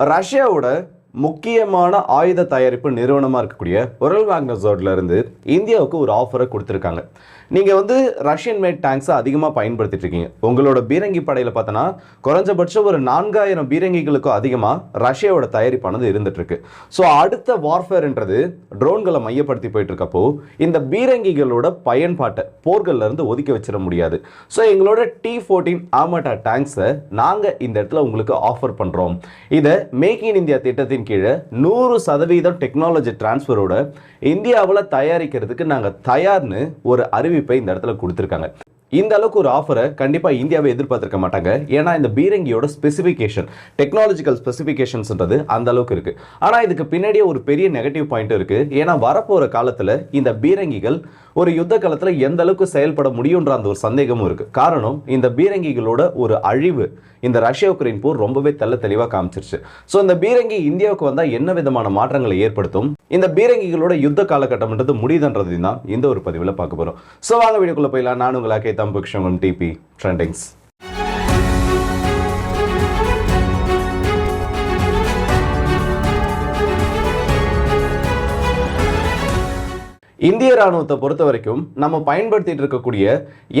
ரஷ்யாவோட முக்கியமான ஆயுத தயாரிப்பு நிறுவனமாக இருக்கக்கூடிய ஒரல் வாக்னசோட்ல இருந்து இந்தியாவுக்கு ஒரு ஆஃபரை கொடுத்துருக்காங்க. நீங்கள் வந்து ரஷ்யன் மேட் டேங்க்ஸை அதிகமாக பயன்படுத்திட்டு இருக்கீங்க. உங்களோட பீரங்கி படையில் பார்த்தோன்னா குறைஞ்சபட்சம் ஒரு நான்காயிரம் பீரங்கிகளுக்கும் அதிகமாக ரஷ்யாவோட தயாரிப்பானது இருந்துட்டுருக்கு ஸோ அடுத்த வார்ஃபேர்ன்றது ட்ரோன்களை மையப்படுத்தி போயிட்டுருக்கப்போ இந்த பீரங்கிகளோட பயன்பாட்டை போர்கள்லேருந்து ஒதுக்கி வச்சிட முடியாது. ஸோ எங்களோட டி ஃபோர்டீன் ஆமட்டா டேங்க்ஸை நாங்கள் இந்த இடத்துல உங்களுக்கு ஆஃபர் பண்ணுறோம் இதை மேக் இன் இந்தியா திட்டத்தின் கீழே நூறு சதவீதம் டெக்னாலஜி டிரான்ஸ்ஃபரோட இந்தியாவில் தயாரிக்கிறதுக்கு நாங்கள் தயார்னு ஒரு அறிவிப்பு இந்த இடத்துல கொடுத்துருக்காங்க. இந்த அளவுக்கு ஒரு ஆஃபரை கண்டிப்பாக இந்தியாவை எதிர்பார்த்துருக்க மாட்டாங்க. ஏன்னா இந்த பீரங்கியோட ஸ்பெசிஃபிகேஷன் டெக்னாலஜிக்கல் ஸ்பெசிஃபிகேஷன்ஸ்ன்றது அந்த அளவுக்கு இருக்கு. ஆனால் இதுக்கு பின்னாடியே ஒரு பெரிய நெகட்டிவ் பாயிண்ட் இருக்குது ஏன்னா வரப்போகிற காலத்தில் இந்த பீரங்கிகள் ஒரு யுத்த காலத்தில் எந்த அளவுக்கு செயல்பட முடியுன்ற அந்த ஒரு சந்தேகமும் இருக்குது காரணம் இந்த பீரங்கிகளோட ஒரு அழிவு இந்த ரஷ்யா உக்ரைன் போர் ரொம்பவே தெல்ல தெளிவாக காமிச்சிருச்சு. ஸோ இந்த பீரங்கி இந்தியாவுக்கு வந்தால் என்ன விதமான மாற்றங்களை ஏற்படுத்தும்? இந்த பீரங்கிகளோட யுத்த காலகட்டம்ன்றது முடியுதுன்றது தான் இந்த ஒரு பதிவில் பார்க்க போகிறோம் ஸோ வாங்க வீடியோக்குள்ளே போயிடலாம். நான் உங்கள் அக்கே தம்புக்ஷன் டிபி ட்ரெண்டிங்ஸ் இந்திய ராணுவத்தை பொறுத்த வரைக்கும் நம்ம பயன்படுத்திட்டு இருக்கக்கூடிய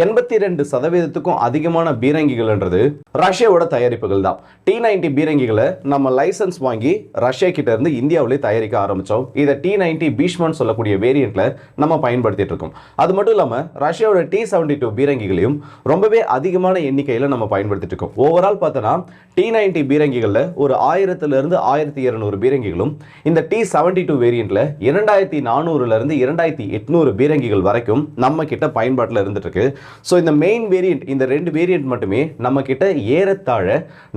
எண்பத்தி ரெண்டு சதவீதத்துக்கும் அதிகமான பீரங்கிகள்ன்றது ரஷ்யாவோட தயாரிப்புகள் தான். டி நைன்டி பீரங்கிகளை நம்ம லைசன்ஸ் வாங்கி ரஷ்யா கிட்ட இருந்து இந்தியாவிலே தயாரிக்க ஆரம்பிச்சோம். இதை டி நைன்டி பீஷ்மன் சொல்லக்கூடிய வேரியண்ட்ல நம்ம பயன்படுத்திட்டு இருக்கோம். அது மட்டும் இல்லாம ரஷ்யாவோட டி செவன்டி டூ பீரங்கிகளையும் ரொம்பவே அதிகமான எண்ணிக்கையில் நம்ம பயன்படுத்திட்டு இருக்கோம். ஓவரால் பார்த்தோன்னா டி நைன்டி பீரங்கிகளில் ஒரு ஆயிரத்துல இருந்து ஆயிரத்தி இருநூறு பீரங்கிகளும் இந்த டி செவன்டி டூ வேரியண்ட்ல இரண்டாயிரத்தி நானூறுல இருந்து இரண்டாயிரத்தி எட்நூறு பீரங்கிகள் வரைக்கும் நம்ம கிட்ட பயன்பாட்டில் இருந்துட்டு இருக்கு ஸோ இந்த மெயின் வேரியண்ட் இந்த ரெண்டு வேரியண்ட் மட்டுமே நம்ம கிட்ட ஏறத்தாழ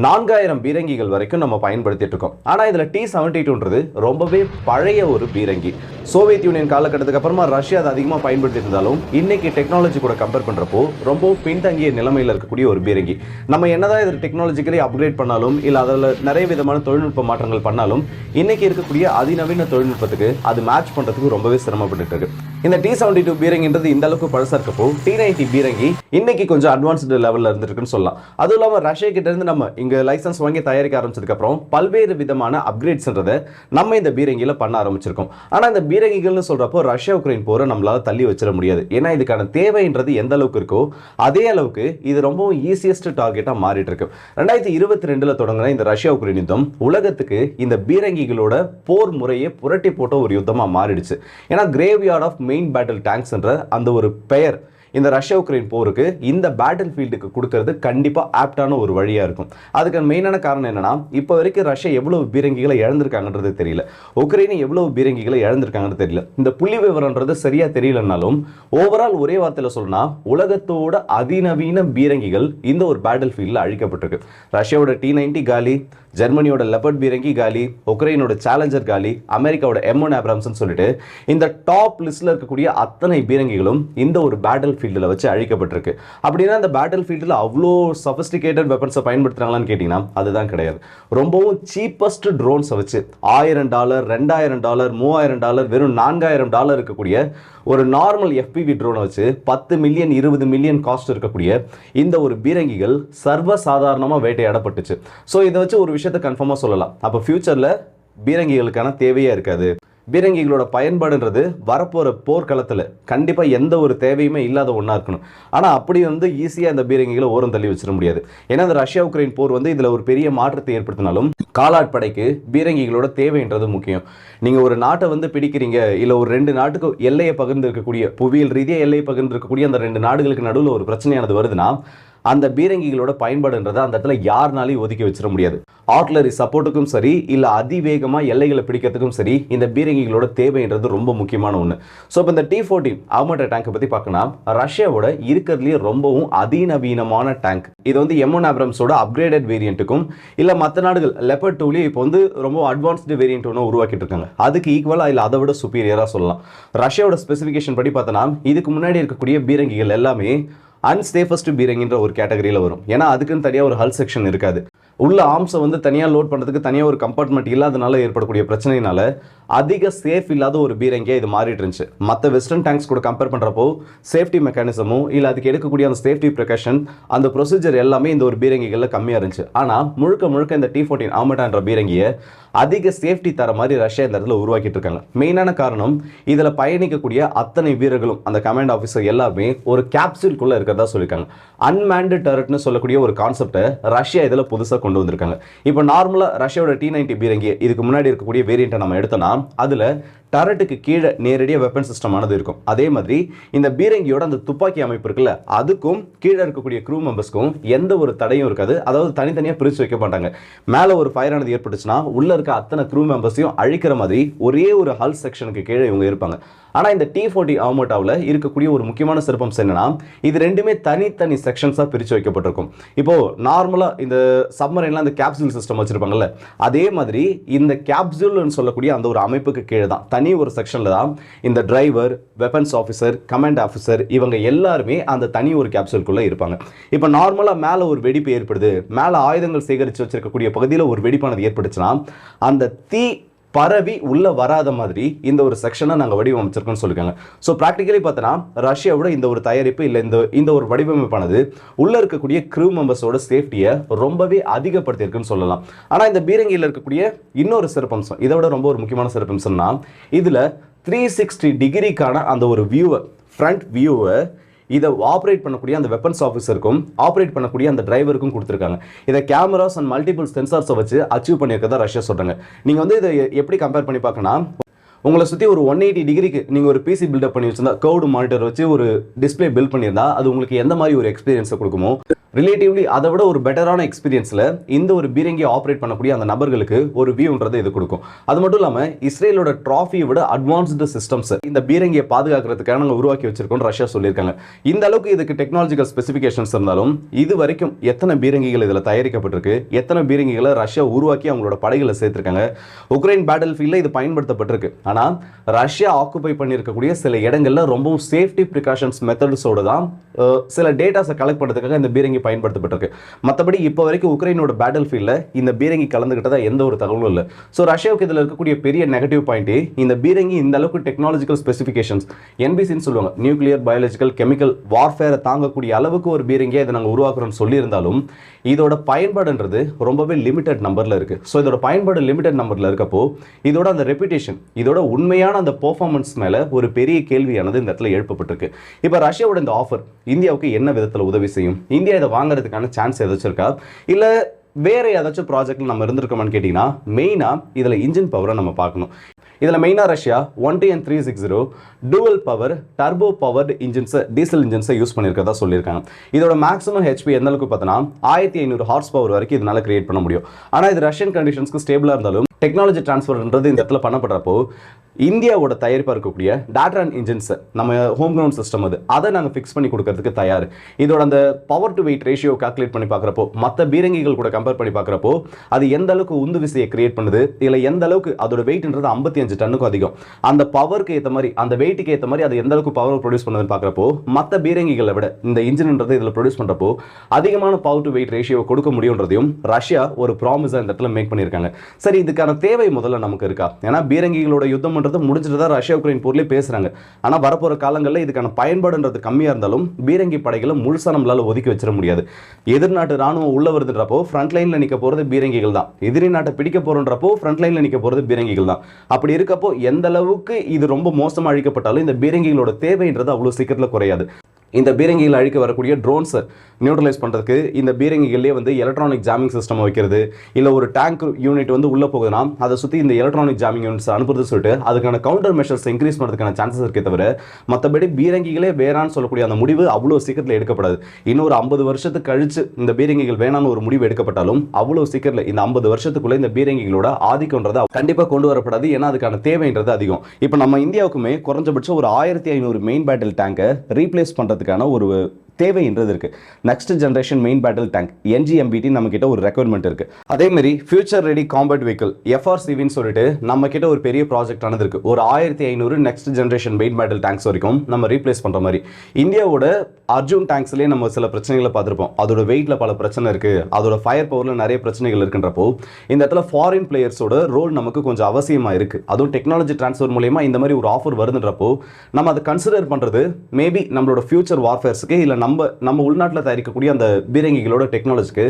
நான்காயிரம் பீரங்கிகள் வரைக்கும் நம்ம பயன்படுத்திட்டு இருக்கோம் ஆனால் இதில் டி செவன்டி டூன்றது ரொம்பவே பழைய ஒரு பீரங்கி. சோவியத் யூனியன் காலகட்டத்துக்கு அப்புறமா ரஷ்யா அதை அதிகமாக பயன்படுத்தி இருந்தாலும் இன்னைக்கு டெக்னாலஜி கூட கம்பேர் பண்ணுறப்போ ரொம்ப பின்தங்கிய நிலைமையில் இருக்கக்கூடிய ஒரு பீரங்கி. நம்ம என்னதான் இதில் டெக்னாலஜிக்கலி அப்கிரேட் பண்ணாலும் இல்லை அதில் நிறைய விதமான தொழில்நுட்ப மாற்றங்கள் பண்ணாலும் இன்னைக்கு இருக்கக்கூடிய அதிநவீன தொழில்நுட்பத்துக்கு அது மேட்ச் பண்ணுறதுக்கு ரொம்பவே சிரமப்பட்டு இருக்கு இந்த டி செவன்டி டூ பீரங்கின்றது இந்த அளவுக்கு பழசா இருக்கப்போ டி நைன்டி பீரங்கி இன்னைக்கு கொஞ்சம் அட்வான்ஸ்டு லெவலில் இருந்திருக்குன்னு சொல்லலாம். அதுவும் இல்லாமல் ரஷ்யா கிட்ட இருந்து நம்ம இங்கே லைசன்ஸ் வாங்கி தயாரிக்க ஆரம்பிச்சதுக்கப்புறம் பல்வேறு விதமான அப்கிரேட்ஸ்ன்றதை நம்ம இந்த பீரங்கியில் பண்ண ஆரம்பிச்சிருக்கோம். ஆனால் இந்த பீரங்கிகள்னு சொல்றப்போ ரஷ்யா உக்ரைன் போரை நம்மளால தள்ளி வச்சிட முடியாது. ஏன்னா இதுக்கான தேவைன்றது எந்த அளவுக்கு இருக்கோ அதே அளவுக்கு இது ரொம்பவும் ஈஸியஸ்ட் டார்கெட்டாக மாறிட்டு இருக்கு ரெண்டாயிரத்தி இருபத்தி ரெண்டில் தொடங்கின இந்த ரஷ்யா உக்ரைன் யுத்தம் உலகத்துக்கு இந்த பீரங்கிகளோட போர் முறையை புரட்டி போட்ட ஒரு யுத்தமாக மாறிடுச்சு. ஏன்னா கிரேவ்யார்ட் ஆஃப் மெயின் பேட்டில் டேங்க்ஸ்ன்ற அந்த ஒரு பெயர் இந்த ரஷ்யா உக்ரைன் போருக்கு இந்த பேட்டில் ஃபீல்டுக்கு கொடுக்கறது கண்டிப்பாக ஆப்டான ஒரு வழியாக இருக்கும். அதுக்கு மெயினான காரணம் என்னன்னா இப்போ வரைக்கும் ரஷ்யா எவ்வளவு பீரங்கிகளை இழந்திருக்காங்கன்றது தெரியல. உக்ரைன் எவ்வளவு பீரங்கிகளை இழந்திருக்காங்கன்னு தெரியல. இந்த புள்ளி விவரம்ன்றது சரியா தெரியலனாலும் ஓவரால் ஒரே வார்த்தையில் சொல்லணும்னா உலகத்தோட அதிநவீன பீரங்கிகள் இந்த ஒரு பேட்டில் ஃபீல்டில் அழிக்கப்பட்டிருக்கு. ரஷ்யாவோட டி நைன்டி காலி ஜெர்மனியோட லெபர்ட் பீரங்கி காலி உக்ரைனோட சேலஞ்சர் காலி அமெரிக்காவோட எம் ஒன் ஆப்ராம்ஸ்னு சொல்லிட்டு இந்த டாப் லிஸ்ட்ல இருக்கக்கூடிய அத்தனை பீரங்கிகளும் இந்த ஒரு பேட்டில் ஃபீல்டில் வச்சு அழிக்கப்பட்டிருக்கு. அப்படின்னா அந்த பேட்டில் ஃபீல்டில் அவ்வளோ சஃபிஸ்டிகேட்டட் வெப்பன்ஸை பயன்படுத்துறாங்களான்னு கேட்டிங்கன்னா அதுதான் கிடையாது. ரொம்பவும் சீப்பஸ்ட் ட்ரோன்ஸை வச்சு ஆயிரம் டாலர் ரெண்டாயிரம் டாலர் மூவாயிரம் டாலர் வெறும் நான்காயிரம் டாலர் இருக்கக்கூடிய ஒரு நார்மல் எஃபிவி ட்ரோனை வச்சு பத்து மில்லியன் இருபது மில்லியன் காஸ்ட் இருக்கக்கூடிய இந்த ஒரு பீரங்கிகள் சர்வ சாதாரணமாக வேட்டையாடப்பட்டுச்சு. ஸோ இதை வச்சு ஒரு விஷயத்தை கன்ஃபார்மாக சொல்லலாம். அப்போ ஃப்யூச்சரில் பீரங்கிகளுக்கான தேவையே இருக்காது. பீரங்கிகளோட பயன்பாடுன்றது வரப்போகிற போர்க்களத்தில் கண்டிப்பாக எந்த ஒரு தேவையுமே இல்லாத ஒன்றா இருக்கணும். ஆனால் அப்படி வந்து ஈஸியாக இந்த பீரங்கிகளை ஓரம் தள்ளி வச்சிட முடியாது. ஏன்னா இந்த ரஷ்யா உக்ரைன் போர் வந்து இதில் ஒரு பெரிய மாற்றத்தை ஏற்படுத்தினாலும் காலாட்படைக்கு பீரங்கிகளோட தேவைன்றது முக்கியம். நீங்கள் ஒரு நாட்டை வந்து பிடிக்கிறீங்க இல்லை ஒரு ரெண்டு நாட்டுக்கு எல்லையை பகிர்ந்து இருக்கக்கூடிய புவியியல் ரீதியாக எல்லையை பகிர்ந்து இருக்கக்கூடிய அந்த ரெண்டு நாடுகளுக்கு நடுவில் ஒரு பிரச்சனையானது வருதுன்னா அந்த பீரங்கிகளோட பயன்பாடுன்றதை அந்த இடத்துல யாருனாலையும் ஒதுக்கி வச்சிட முடியாது. ஆர்ட்லரி சப்போர்ட்டுக்கும் சரி இல்லை அதிவேகமாக எல்லைகளை பிடிக்கிறதுக்கும் சரி இந்த பீரங்கிகளோட தேவைன்றது ரொம்ப முக்கியமான ஒன்று ஸோ இப்போ இந்த டி ஃபோர்டீன் அவமட்ட டேங்கை பற்றி பார்க்கணும்னா ரஷ்யாவோட இருக்கிறதுலேயே ரொம்பவும் அதிநவீனமான டேங்க் இது வந்து எம்ஒன் ஆப்ரம்ஸோட அப்கிரேடட் வேரியண்ட்டுக்கும் இல்லை மற்ற நாடுகள் லெப்பர் டூலேயே இப்போ வந்து ரொம்ப அட்வான்ஸ்டு வேரியண்ட் ஒன்று உருவாக்கிட்டு இருக்காங்க. அதுக்கு ஈக்குவலாக இல்லை அதை விட சுப்பீரியராக சொல்லலாம். ரஷ்யாவோட ஸ்பெசிஃபிகேஷன் படி பார்த்தோன்னா இதுக்கு முன்னாடி இருக்கக்கூடிய பீரங்கிகள் எல்லாமே அன்ஸ்டேஃபஸ்ட் பீரங்கின்ற ஒரு கேட்டகரியில் வரும். ஏன்னா அதுக்குன்னு தனியாக ஒரு ஹல் செக்ஷன் இருக்காது. உள்ள ஆர்ம்ஸை வந்து தனியாக லோட் பண்ணுறதுக்கு தனியாக ஒரு கம்பார்ட்மெண்ட் இல்லாதனால ஏற்படக்கூடிய பிரச்சனையினால அதிக சேஃப் இல்லாத ஒரு பீரங்கியாக இது மாறிட்டு இருந்துச்சு. மற்ற வெஸ்டர்ன் டேங்க்ஸ் கூட கம்பேர் பண்ணுறப்போ சேஃப்டி மெக்கானிசமும் இல்லை அதுக்கு எடுக்கக்கூடிய அந்த சேஃப்டி ப்ரிகாஷன் அந்த ப்ரொசீஜர் எல்லாமே இந்த ஒரு பீரங்கிகளில் கம்மியாக இருந்துச்சு. ஆனால் முழுக்க முழுக்க இந்த டி ஃபோர்டீன் ஆமட்டான்ற பீரங்கியை அதிக சேஃப்டி தர மாதிரி ரஷ்யா இந்த இடத்துல உருவாக்கிட்டு இருக்காங்க. மெயினான காரணம் இதில் பயணிக்கக்கூடிய அத்தனை வீரர்களும் அந்த கமாண்ட் ஆஃபீஸர் எல்லாமே ஒரு கேப்சூல்குள்ளே இருக்கிறதா சொல்லியிருக்காங்க. அன்மேண்டு டர்ரெட்னு சொல்லக்கூடிய ஒரு கான்செப்டை ரஷ்யா இதில் புதுசாக கொண்டு வந்திருக்காங்க. இப்போ நார்மலாக ரஷ்யாவோட டி நைன்டி பீரங்கி இதுக்கு முன்னாடி இருக்கக்கூடிய வேரியண்ட்டை நம்ம எடுத்தோம்னா அதில் டரட்டுக்கு கீழே நேரடியாக வெப்பன் சிஸ்டமானது இருக்கும். அதே மாதிரி இந்த பீரங்கியோட அந்த துப்பாக்கி அமைப்பு இருக்குல்ல அதுக்கும் கீழே இருக்கக்கூடிய க்ரூ மெம்பர்ஸ்க்கும் எந்த ஒரு தடையும் இருக்காது. அதாவது தனித்தனியாக பிரித்து வைக்க மாட்டாங்க. மேலே ஒரு ஃபயர் ஆனது ஏற்பட்டுச்சுன்னா உள்ளே இருக்க அத்தனை க்ரூ மெம்பர்ஸையும் அழிக்கிற மாதிரி ஒரே ஒரு ஹல் செக்ஷனுக்கு கீழே இவங்க இருப்பாங்க. ஆனால் இந்த டி ஃபோர்ட்டி ஆமோட்டாவில் இருக்கக்கூடிய ஒரு முக்கியமான சிறப்பம்சம் என்னென்னா இது ரெண்டுமே தனித்தனி செக்ஷன்ஸாக பிரித்து வைக்கப்பட்டிருக்கும். இப்போது நார்மலாக இந்த சப்மரைன்லாம் இந்த கேப்சூல் சிஸ்டம் வச்சுருப்பாங்கல்ல அதே மாதிரி இந்த கேப்சூல்னு சொல்லக்கூடிய அந்த ஒரு அமைப்புக்கு கீழே தான். தனி ஒரு செக்ஷனில் தான் இந்த driver weapons officer command officer இவங்க எல்லாருமே அந்த தனி ஒரு கேப்சூலுக்குள்ளே இருப்பாங்க. இப்போ நார்மலாக மேலே ஒரு வெடிப்பு ஏற்படுது. மேலே ஆயுதங்கள் சேகரித்து வச்சிருக்கக்கூடிய பகுதியில் ஒரு வெடிப்பானது ஏற்பட்டுச்சுன்னா அந்த தீ பரவி உள்ள வராத மாதிரி இந்த ஒரு செக்ஷனை நாங்கள் வடிவமைச்சிருக்கோம்னு சொல்லியிருக்காங்க ஸோ ப்ராக்டிக்கலி பார்த்தோன்னா ரஷ்யாவோட இந்த ஒரு தயாரிப்பு இல்லை இந்த இந்த ஒரு வடிவமைப்பானது உள்ளே இருக்கக்கூடிய க்ரூ மெம்பர்ஸோட சேஃப்டியை ரொம்பவே அதிகப்படுத்தியிருக்குன்னு சொல்லலாம். ஆனால் இந்த பீரங்கியில் இருக்கக்கூடிய இன்னொரு சிறப்பம்சம் இதை விட ரொம்ப ஒரு முக்கியமான சிறப்பம்சம்னா இதில் த்ரீ சிக்ஸ்டி டிகிரிக்கான அந்த ஒரு வியூவை ஃப்ரண்ட் வியூவை இதை ஆப்ரேட் பண்ணக்கூடிய அந்த வெப்பன்ஸ் ஆஃபீஸருக்கும் ஆப்ரேட் பண்ணக்கூடிய அந்த டிரைவருக்கும் கொடுத்துருக்காங்க. இதை கேமராஸ் அண்ட் மல்டிபிள் சென்சார்ஸை வச்சு அச்சீவ் பண்ணியிருக்கதா ரஷ்யா சொல்கிறாங்க நீங்கள் வந்து இதை எப்படி கம்பேர் பண்ணி பார்க்கணும் உங்களை சுற்றி ஒரு ஒன் எயிட்டி டிகிரிக்கு நீங்கள் ஒரு பிசி பில்டப் பண்ணி வச்சிருந்தா கவுடு மானிட்டர் வச்சு ஒரு டிஸ்ப்ளே பில்ட் பண்ணியிருந்தா அது உங்களுக்கு எந்த மாதிரி ஒரு எக்ஸ்பீரியன்ஸை கொடுக்குமோ ரிலேட்டிவ்லி அதை விட ஒரு பெட்டரான எக்ஸ்பீரியன்ஸில் இந்த ஒரு பீரங்கியை ஆப்ரேட் பண்ணக்கூடிய அந்த நபர்களுக்கு ஒரு வியூன்றது இது கொடுக்கும். அது மட்டும் இல்லாமல் இஸ்ரேலோட ட்ராஃபியை விட அட்வான்ஸ்டு சிஸ்டம்ஸ் இந்த பீரங்கியை பாதுகாக்கிறதுக்காக நாங்கள் உருவாக்கி வச்சிருக்கோம் ரஷ்யா சொல்லியிருக்காங்க. இந்த அளவுக்கு இதுக்கு டெக்னாலஜிக்கல் ஸ்பெசிஃபிகேஷன்ஸ் இருந்தாலும் இது வரைக்கும் எத்தனை பீரங்கிகள் இதில் தயாரிக்கப்பட்டிருக்கு எத்தனை பீரங்கிகளை ரஷ்யா உருவாக்கி அவங்களோட படைகளை சேர்த்துருக்காங்க உக்ரைன் பேட்டில் ஃபீல்டில் இது பயன்படுத்தப்பட்டிருக்கு. ஆனால் ரஷ்யா ஆக்குபை பண்ணியிருக்கக்கூடிய சில இடங்கள்ல ரொம்பவும் சேஃப்டி ப்ரிகாஷன்ஸ் மெத்தட்ஸோட தான் சில டேட்டாஸை கலெக்ட் பண்ணுறதுக்காக இந்த பீரங்கி பயன்படுத்தப்பட்டிருக்கு. மற்றபடி இப்போ வரைக்கும் உக்ரைனோட பேட்டில் ஃபீல்டில் இந்த பீரங்கி கலந்துக்கிட்டதா எந்த ஒரு தகவலும் இல்லை. ஸோ ரஷ்யாவுக்கு இதில் இருக்கக்கூடிய பெரிய நெகட்டிவ் பாயிண்ட்டு இந்த பீரங்கி இந்த அளவுக்கு டெக்னாலஜிக்கல் ஸ்பெசிஃபிகேஷன்ஸ் என்பிசின்னு சொல்லுவாங்க. நியூக்ளியர் பயாலஜிக்கல் கெமிக்கல் வார்ஃபேரை தாங்கக்கூடிய அளவுக்கு ஒரு பீரங்கியை இதை நாங்கள் உருவாக்குறோம்னு சொல்லியிருந்தாலும் இதோட பயன்பாடுன்றது ரொம்பவே லிமிட்டட் நம்பரில் இருக்குது ஸோ இதோட பயன்பாடு லிமிட்டட் நம்பரில் இருக்கப்போ இதோட அந்த ரெப்புடேஷன் இதோட உண்மையான அந்த பர்ஃபார்மன்ஸ் மேலே ஒரு பெரிய கேள்வியானது இந்த இடத்துல எழுப்பப்பட்டிருக்கு. இப்போ ரஷ்யாவோட இந்த ஆஃபர் இந்தியாவுக்கு என்ன விதத்தில் உதவி செய்யும்? இந்தியா இதை வாங்குறதுக்கான சான்ஸ் ஏதாச்சும் இருக்கா? இல்லை வேற ஏதாச்சும் ப்ராஜெக்டில் நம்ம இருந்திருக்கோமான்னு கேட்டிங்கன்னா மெயினாக இதில் இன்ஜின் பவரை நம்ம பார்க்கணும். இதில் மெயினாக Russia one T and three six zero dual power turbo powered இன்ஜின்ஸை diesel இன்ஜின்ஸை யூஸ் பண்ணியிருக்கதா சொல்லியிருக்காங்க. இதோட மேக்ஸிமம் ஹெச்பி எந்த அளவுக்கு பார்த்தோன்னா ஆயிரத்தி ஐநூறு ஹார்ஸ் பவர் வரைக்கும் இதனால கிரியேட் பண்ண முடியும். ஆனால் இது ரஷ்யன் கண்டிஷன்ஸ்க்கு ஸ்டேபிளாக இருந்தாலும் டெக்னாலஜி ட்ரான்ஸ்ஃபர்ன்றது இந்த இடத்துல பண்ணப்படுறப்போ இந்தியாவோட தயாரிப்பாக இருக்கக்கூடிய டாட்ரான் இன்ஜின்ஸ் நம்ம ஹோம் கிரவுண்ட் சிஸ்டம் அது. அதை நாங்கள் ஃபிக்ஸ் பண்ணி கொடுக்கறதுக்கு தயார். இதோட அந்த power to weight ratio calculate பண்ணி பார்க்குறப்போ மற்ற பீரங்கிகள் கூட கம்பேர் பண்ணி பார்க்குறப்போ அது எந்த அளவுக்கு உந்து விசையை கிரியேட் பண்ணுது இதில் எந்த அளவுக்கு அதோட வெயிட்ன்றது ஐம்பத்தி அஞ்சு டன்னுக்கும் அதிகம். அந்த பவருக்கு ஏற்ற மாதிரி அந்த வெயிட்டுக்கு ஏற்ற மாதிரி அது எந்த அளவுக்கு பவர் ப்ரொடியூஸ் பண்ணுதுன்னு பார்க்குறப்போ மற்ற பீரங்கிகளை விட இந்த இன்ஜின்ன்றது இதில் ப்ரொடியூஸ் பண்ணுறப்போ அதிகமான பவர் டு வெயிட் ரேஷியோ கொடுக்க முடியுன்றதையும் ரஷ்யா ஒரு ப்ராமிஸாக இந்த இடத்துல மேக் பண்ணியிருக்காங்க. சரி இதுக்கான தேவை முதல்ல நமக்கு இருக்கா? ஏன்னா பீரங்கிகளோட யுத்தம் அப்படின்றது முடிஞ்சிட்டு தான் ரஷ்யா உக்ரைன் போர்லேயே பேசுகிறாங்க ஆனால் வரப்போகிற காலங்களில் இதுக்கான பயன்பாடுன்றது கம்மியாக இருந்தாலும் பீரங்கி படைகளை முழுசாக நம்மளால் ஒதுக்கி வச்சிட முடியாது. எதிர்நாட்டு ராணுவம் உள்ள வருதுன்றப்போ ஃப்ரண்ட் லைனில் நிற்க போகிறது பீரங்கிகள் தான். எதிரி நாட்டை பிடிக்க போகிறன்றப்போ ஃப்ரண்ட் லைனில் நிற்க போகிறது பீரங்கிகள் தான். அப்படி இருக்கப்போ எந்த அளவுக்கு இது ரொம்ப மோசமாக அழிக்கப்பட்டாலும் இந்த பீரங்கிகளோட தேவைன்றது அவ்வளோ சீக்கிரத்தில் குறையாது. இந்த பீரங்கிகள் அழிக்க வரக்கூடிய ட்ரோன்ஸை நியூட்ரலைஸ் பண்ணுறதுக்கு இந்த பீரங்கிகள்லேயே வந்து எலக்ட்ரானிக் ஜாமிங் சிஸ்டம் வைக்கிறது இல்லை ஒரு டேங்க் யூனிட் வந்து உள்ளே போகுதுன்னா அதை சுற்றி இந்த எலக்ட்ரானிக் ஜாமிங் யூனிட்ஸ் அனுப்புறது சொல்லிட்டு அதுக்கான கவுண்டர் மெஷர்ஸ் இன்க்ரீஸ் பண்ணுறதுக்கான சான்சஸ் இருக்கே தவிர மற்றபடி பீரங்கிகளே வேணான்னு சொல்லக்கூடிய அந்த முடிவு அவ்வளோ சீக்கிரத்தில் எடுக்கப்படாது. இன்னொரு ஐம்பது வருஷத்துக்கு கழிச்சு இந்த பீரங்கிகள் வேணான்னு ஒரு முடிவு எடுக்கப்பட்டாலும் அவ்வளோ சீக்கிரத்தில் இந்த ஐம்பது வருஷத்துக்குள்ளே இந்த பீரங்கிகளோட ஆதிக்கம்ன்றது கண்டிப்பாக கொண்டு வரப்படாது ஏன்னா அதுக்கான தேவைன்றது அதிகம். இப்போ நம்ம இந்தியாவுக்குமே குறைஞ்சபட்சம் ஒரு ஆயிரத்தி ஐநூறு மெயின் பேட்டில் டேங்கை ரீப்ளேஸ் பண்ணுறதுக்கு பண்ணுறதுக்கான ஒரு தேவைன்றது இருக்குது next generation main battle tank NGMBT நம்மக்கிட்ட ஒரு ரெக்குவயர்மெண்ட் இருக்குது அதேமாரி ஃபியூச்சர் ரெடி காம்பேட் வெஹிக்கிள் எஃப்ஆர்சிவின்னு சொல்லிட்டு நம்ம ஒரு பெரிய ப்ராஜெக்ட் ஆனது இருக்குது ஒரு ஆயிரத்தி ஐநூறு next generation main battle tanks வரைக்கும் நம்ம ரீப்ளேஸ் பண்ணுற மாதிரி. இந்தியாவோட அர்ஜுன் டேங்க்ஸ்லேயே நம்ம சில பிரச்சனைகளை பார்த்துருப்போம். அதோட வெயிட்ல பல பிரச்சனை இருக்குது அதோட ஃபயர் பவரில் நிறைய பிரச்சனைகள் இருக்குன்றப்போ இந்த இடத்துல ஃபாரின் பிளேயர்ஸோட ரோல் நமக்கு கொஞ்சம் அவசியமாக இருக்குது அதுவும் டெக்னாலஜி ட்ரான்ஸ்ஃபர் மூலயமா இந்த மாதிரி ஒரு ஆஃபர் வருதுன்றப்போ நம்ம அதை கன்சிடர் பண்ணுறது மேபி நம்மளோட ஃபியூச்சர் வார்ஃபேர்ஸுக்கு இல்லை நம்ம நம்ம உள்நாட்டில் தயாரிக்கக்கூடிய அந்த பீரங்கிகளோட டெக்னாலஜிக்கு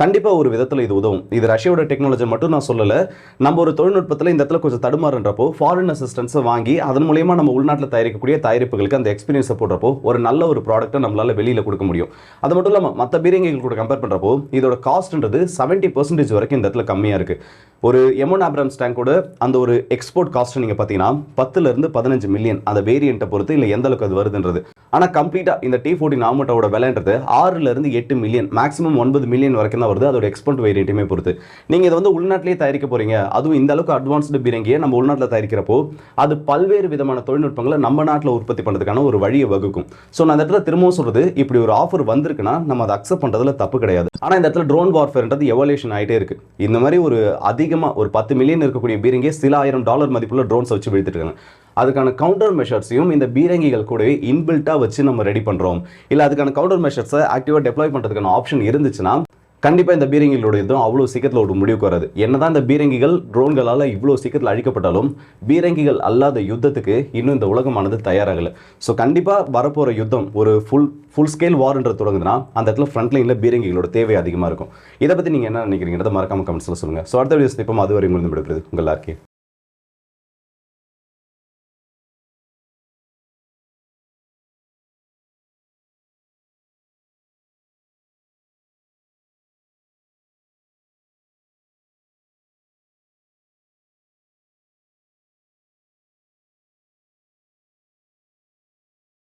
கண்டிப்பாக ஒரு விதத்தில் இது உதவும். இது ரஷ்யாவோட டெக்னாலஜி மட்டும் நான் சொல்லலை. நம்ம ஒரு தொழில்நுட்பத்தில் இந்த இடத்துல கொஞ்சம் தடுமாறுன்றப்போ ஃபாரின் அசிஸ்டன்ஸை வாங்கி அதன் மூலயமா நம்ம உள்நாட்டில் தயாரிக்கக்கூடிய தயாரிப்புகளுக்கு அந்த எக்ஸ்பீரியன்ஸை போடுறப்போ ஒரு நல்ல ஒரு ப்ராடக்ட்டை நம்மளால வெளியில் கொடுக்க முடியும். அது மட்டும் இல்லாமல் மற்ற பீரங்கிகள் கூட கம்பேர் பண்ணுறப்போ இதோட காஸ்ட்ன்றது செவன்ட்டி பர்சன்டேஜ் வரைக்கும் இந்த இடத்துல கம்மியாக இருக்குது ஒரு எமோன் ஆப்ரம்ஸ் டேங்கோட அந்த ஒரு எக்ஸ்போர்ட் காஸ்ட் நீங்கள் பார்த்தீங்கன்னா பத்துலேருந்து பதினஞ்சு மில்லியன் அந்த வேரியண்ட்டை பொறுத்து இல்லை எந்த அளவுக்கு அது வருதுன்றது. ஆனால் கம்ப்ளீட்டாக இந்த டி ஃபோர்டின் டொமேட்டோட விலைன்றது ஆறுலேருந்து எட்டு மில்லியன் மேக்ஸிமம் ஒன்பது மில்லியன் வரைக்கும் தான் வருது. அதோட எக்ஸ்போர்ட் வேரியண்ட்டுமே பொறுத்து. நீங்கள் இதை வந்து உள்நாட்டிலேயே தயாரிக்க போறீங்க. அதுவும் இந்த அளவுக்கு அட்வான்ஸ்டு பீரங்கியை நம்ம உள்நாட்டில் தயாரிக்கிறப்போ அது பல்வேறு விதமான தொழில்நுட்பங்களை நம்ம நாட்டில் உற்பத்தி பண்ணுறதுக்கான ஒரு வழியை வகுக்கும். ஸோ நான் அந்த இடத்துல திரும்பவும் சொல்றது இப்படி ஒரு ஆஃபர் வந்திருக்குன்னா நம்ம அதை அக்செப்ட் பண்ணுறதுல தப்பு கிடையாது. ஆனால் இந்த இடத்துல ட்ரோன் வார்ஃபேர்ன்றது எவல்யூஷன் ஆகிட்டே இருக்கு. இந்த மாதிரி ஒரு அதிகமாக ஒரு பத்து மில்லியன் இருக்கக்கூடிய பீரங்கியை சில ஆயிரம் டாலர் மதிப்புள்ள ட்ரோன்ஸ் வச்சு வீழ்த்திட்டு இருக்காங்க. அதுக்கான கவுண்டர் மெஷர்ஸையும் இந்த பீரங்கிகள் கூடவே இன்பில்ட்டாக வச்சு நம்ம ரெடி பண்ணுறோம் இல்லை அதுக்கான கவுண்டர் மெஷர்ஸை ஆக்டிவாக டெப்ளாய் பண்ணுறதுக்கான ஆப்ஷன் இருந்துச்சுன்னா கண்டிப்பாக இந்த பீரங்கிகளோட இதுவும் அவ்வளோ சீக்கிரத்தில் ஒரு முடிவுக்கு வராது. என்னதான் இந்த பீரங்கிகள் ட்ரோன்களால் இவ்வளோ சீக்கிரத்தில் அழிக்கப்பட்டாலும் பீரங்கிகள் அல்லாத யுத்தத்துக்கு இன்னும் இந்த உலகமானது தயாராகலை. ஸோ கண்டிப்பாக வரப்போகிற யுத்தம் ஒரு ஃபுல் ஃபுல் ஸ்கேல் வார்ன்றது தொடங்குதுன்னா அந்த இடத்துல ஃப்ரண்ட் லைனில் பீரங்கிகளோட தேவை அதிகமாக இருக்கும். இதை பற்றி நீங்கள் என்ன நினைக்கிறீங்கிறத மறக்காம கமெண்ட்ஸில் சொல்லுங்கள் ஸோ அடுத்த வீடியோஸ் இப்போ அது வரை உங்களுக்கு விடுறது உங்கள் எல்லாருக்கே